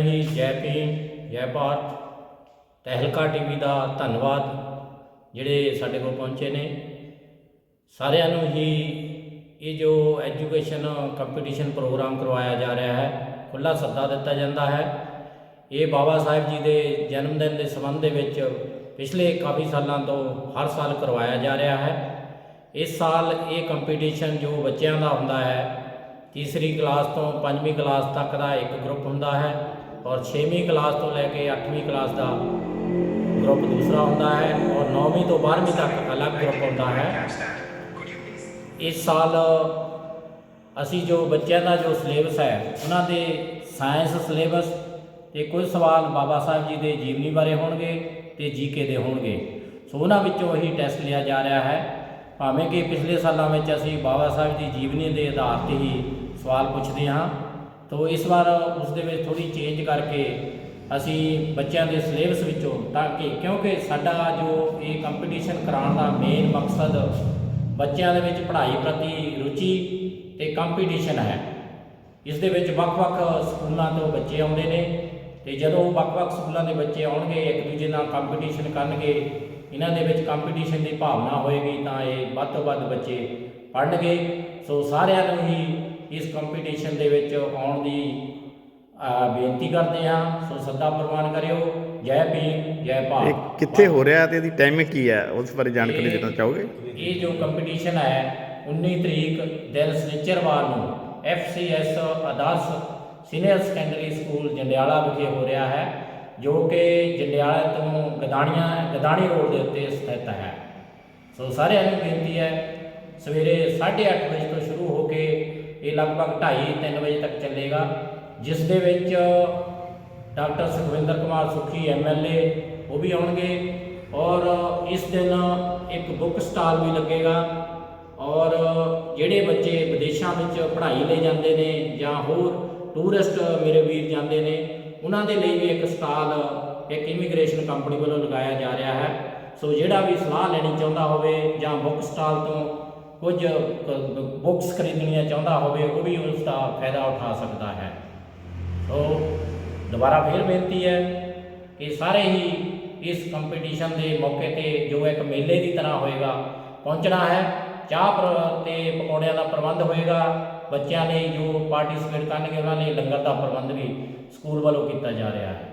ਹੀ ਜੈ ਭੀਮ, ਜੈ ਭਾਰਤ। ਤਹਿਲਕਾ ਟੀਵੀ ਦਾ ਧੰਨਵਾਦ, ਜਿਹੜੇ ਸਾਡੇ ਕੋਲ ਪਹੁੰਚੇ ਨੇ। ਸਾਰਿਆਂ ਨੂੰ ਹੀ ਇਹ ਜੋ ਐਜੂਕੇਸ਼ਨ ਕੰਪੀਟੀਸ਼ਨ ਪ੍ਰੋਗਰਾਮ ਕਰਵਾਇਆ ਜਾ ਰਿਹਾ ਹੈ ਖੁੱਲਾ ਸੱਦਾ ਦਿੱਤਾ ਜਾਂਦਾ ਹੈ। ਇਹ ਬਾਬਾ ਸਾਹਿਬ ਜੀ ਦੇ ਜਨਮ ਦਿਨ ਦੇ ਸੰਬੰਧ ਦੇ ਵਿੱਚ ਪਿਛਲੇ ਕਾਫੀ ਸਾਲਾਂ ਤੋਂ ਹਰ ਸਾਲ ਕਰਵਾਇਆ ਜਾ ਰਿਹਾ ਹੈ। ਇਸ ਸਾਲ ਇਹ ਕੰਪੀਟੀਸ਼ਨ ਜੋ ਬੱਚਿਆਂ ਦਾ ਹੁੰਦਾ ਹੈ, ਤੀਸਰੀ ਕਲਾਸ ਤੋਂ ਪੰਜਵੀਂ ਕਲਾਸ ਤੱਕ ਦਾ ਇੱਕ ਗਰੁੱਪ ਹੁੰਦਾ ਹੈ। ਔਰ 6ਵੀਂ ਕਲਾਸ ਤੋਂ ਲੈ ਕੇ 8ਵੀਂ ਕਲਾਸ ਦਾ ਗਰੁੱਪ ਦੂਸਰਾ ਹੁੰਦਾ ਹੈ ਔਰ 9ਵੀਂ ਤੋਂ 12ਵੀਂ ਤੱਕ ਅਲੱਗ ਗਰੁੱਪ ਹੁੰਦਾ ਹੈ। ਇਸ ਸਾਲ ਅਸੀਂ ਜੋ ਬੱਚਿਆਂ ਦਾ ਜੋ ਸਿਲੇਬਸ ਹੈ, ਉਹਨਾਂ ਦੇ ਸਾਇੰਸ ਸਿਲੇਬਸ ਤੇ ਕੁਝ ਸਵਾਲ ਬਾਬਾ ਸਾਹਿਬ ਜੀ ਦੇ ਜੀਵਨੀ ਬਾਰੇ ਹੋਣਗੇ ਤੇ ਜੀਕੇ ਦੇ ਹੋਣਗੇ। ਸੋ ਉਹਨਾਂ ਵਿੱਚੋਂ ਹੀ ਟੈਸਟ ਲਿਆ ਜਾ ਰਿਹਾ ਹੈ। ਭਾਵੇਂ ਕਿ ਪਿਛਲੇ ਸਾਲਾਂ ਵਿੱਚ ਅਸੀਂ ਬਾਬਾ ਸਾਹਿਬ ਦੀ ਜੀਵਨੀ ਦੇ ਆਧਾਰ ਤੇ ਹੀ ਸਵਾਲ ਪੁੱਛਦੇ ਹਾਂ। ਤੋ ਇਸ ਵਾਰ ਉਸ ਦੇ ਵਿੱਚ ਥੋੜੀ ਚੇਂਜ ਕਰਕੇ ਅਸੀਂ ਬੱਚਿਆਂ ਦੇ ਸਿਲੇਬਸ ਵਿੱਚੋਂ ਤਾਂ ਕਿ, ਕਿਉਂਕਿ ਸਾਡਾ ਜੋ ਇਹ ਕੰਪੀਟੀਸ਼ਨ ਕਰਾਉਣ ਦਾ ਮੇਨ ਮਕਸਦ ਬੱਚਿਆਂ ਦੇ ਵਿੱਚ ਪੜ੍ਹਾਈ ਪ੍ਰਤੀ ਰੁਚੀ ਤੇ ਕੰਪੀਟੀਸ਼ਨ ਹੈ। ਇਸ ਦੇ ਵਿੱਚ ਵੱਖ-ਵੱਖ ਸਕੂਲਾਂ ਤੋਂ ਬੱਚੇ ਆਉਂਦੇ ਨੇ ਤੇ ਜਦੋਂ ਵੱਖ-ਵੱਖ ਸਕੂਲਾਂ ਦੇ ਬੱਚੇ ਆਉਣਗੇ, ਇੱਕ ਦੂਜੇ ਨਾਲ ਕੰਪੀਟੀਸ਼ਨ ਕਰਨਗੇ, ਇਹਨਾਂ ਦੇ ਵਿੱਚ ਕੰਪੀਟੀਸ਼ਨ ਦੀ ਭਾਵਨਾ ਹੋਏਗੀ ਤਾਂ ਇਹ ਵੱਧ ਤੋਂ ਵੱਧ ਬੱਚੇ ਪੜ੍ਹਨਗੇ। ਸੋ ਸਾਰਿਆਂ ਨੂੰ ਹੀ ਇਸ ਕੰਪੀਟੀਸ਼ਨ ਦੇ ਵਿੱਚ ਆਉਣ ਦੀ ਬੇਨਤੀ ਕਰਦੇ ਹਾਂ। ਸੋ ਸੱਦਾ ਪ੍ਰਵਾਨ ਕਰਿਓ। ਜੈ ਭੀਮ ਜੈ ਇਹ ਭਾਰਤ ਕਿੱਥੇ ਹੋ ਰਿਹਾ ਤੇ ਇਹਦੀ ਟਾਈਮਿੰਗ ਕੀ ਹੈ? ਉਸ ਬਾਰੇ ਜਾਣਕਾਰੀ ਇਹ- ਦੇਣਾ ਚਾਹੋਗੇ? ਇਹ ਜੋ ਕੰਪੀਟੀਸ਼ਨ ਹੈ 19 ਤਰੀਕ ਦਿਨ ਸਨਿਚਰਵਾਰ ਨੂੰ FCS Adarsh senior secondary school Jandiala ਵਿਖੇ ਹੋ ਰਿਹਾ ਹੈ ਜੋ ਕਿ ਜੰਡਿਆਲਾ ਤੋਂ ਗਦਾਣੀਆਂ ਗਦਾਣੀ ਰੋਡ ਦੇ ਉੱਤੇ ਸਥਿਤ ਹੈ। ਸੋ ਸਾਰਿਆਂ ਨੂੰ ਬੇਨਤੀ ਹੈ ਸਵੇਰੇ 8:30 ਵਜੇ ਤੋਂ ਸ਼ੁਰੂ ਹੋ ਕੇ ਇਹ ਲਗਭਗ 2:30 3 ਵਜੇ ਤੱਕ ਚੱਲੇਗਾ, ਜਿਸ ਦੇ ਵਿੱਚ ਡਾਕਟਰ ਸੁਖਵਿੰਦਰ ਕੁਮਾਰ ਸੁਖੀ ਐਮਐਲਏ ਉਹ ਵੀ ਆਉਣਗੇ ਔਰ ਇਸ ਦਿਨ ਇੱਕ ਬੁੱਕ ਸਟਾਲ ਵੀ ਲੱਗੇਗਾ ਔਰ ਜਿਹੜੇ ਬੱਚੇ ਵਿਦੇਸ਼ਾਂ ਵਿੱਚ ਪੜ੍ਹਾਈ ਲਈ ਜਾਂਦੇ ਨੇ ਜਾਂ ਹੋਰ ਟੂਰਿਸਟ ਮੇਰੇ ਵੀਰ ਜਾਂਦੇ ਨੇ, ਉਹਨਾਂ ਦੇ ਲਈ ਵੀ ਇੱਕ ਸਟਾਲ, ਇੱਕ ਇਮੀਗ੍ਰੇਸ਼ਨ ਕੰਪਨੀ ਵੱਲੋਂ ਲਗਾਇਆ ਜਾ ਰਿਹਾ ਹੈ। ਸੋ ਜਿਹੜਾ ਵੀ ਸਲਾਹ ਲੈਣੀ ਚਾਹੁੰਦਾ ਹੋਵੇ ਜਾਂ ਬੁੱਕ ਸਟਾਲ ਤੋਂ ਕੁਝ ਬੁੱਕਸ ਖਰੀਦਣੀਆਂ ਚਾਹੁੰਦਾ ਹੋਵੇ, ਉਹ ਵੀ ਉਸ ਦਾ ਫਾਇਦਾ ਉਠਾ ਸਕਦਾ ਹੈ। ਸੋ ਦੁਬਾਰਾ ਫੇਰ ਬੇਨਤੀ ਹੈ ਕਿ ਸਾਰੇ ਹੀ ਇਸ ਕੰਪੀਟੀਸ਼ਨ ਦੇ ਮੌਕੇ ਤੇ ਜੋ ਇੱਕ ਮੇਲੇ ਦੀ ਤਰ੍ਹਾਂ ਹੋਏਗਾ, ਪਹੁੰਚਣਾ ਹੈ। ਚਾਹ ਤੇ ਪਕੌੜਿਆਂ ਦਾ ਪ੍ਰਬੰਧ ਹੋਏਗਾ। ਬੱਚਿਆਂ ਲਈ ਜੋ ਪਾਰਟਿਸਿਪੇਟ ਕਰਨਗੇ, ਉਹਨਾਂ ਲਈ ਲੰਗਰ ਦਾ ਪ੍ਰਬੰਧ ਵੀ ਸਕੂਲ ਵੱਲੋਂ ਕੀਤਾ ਜਾ ਰਿਹਾ ਹੈ।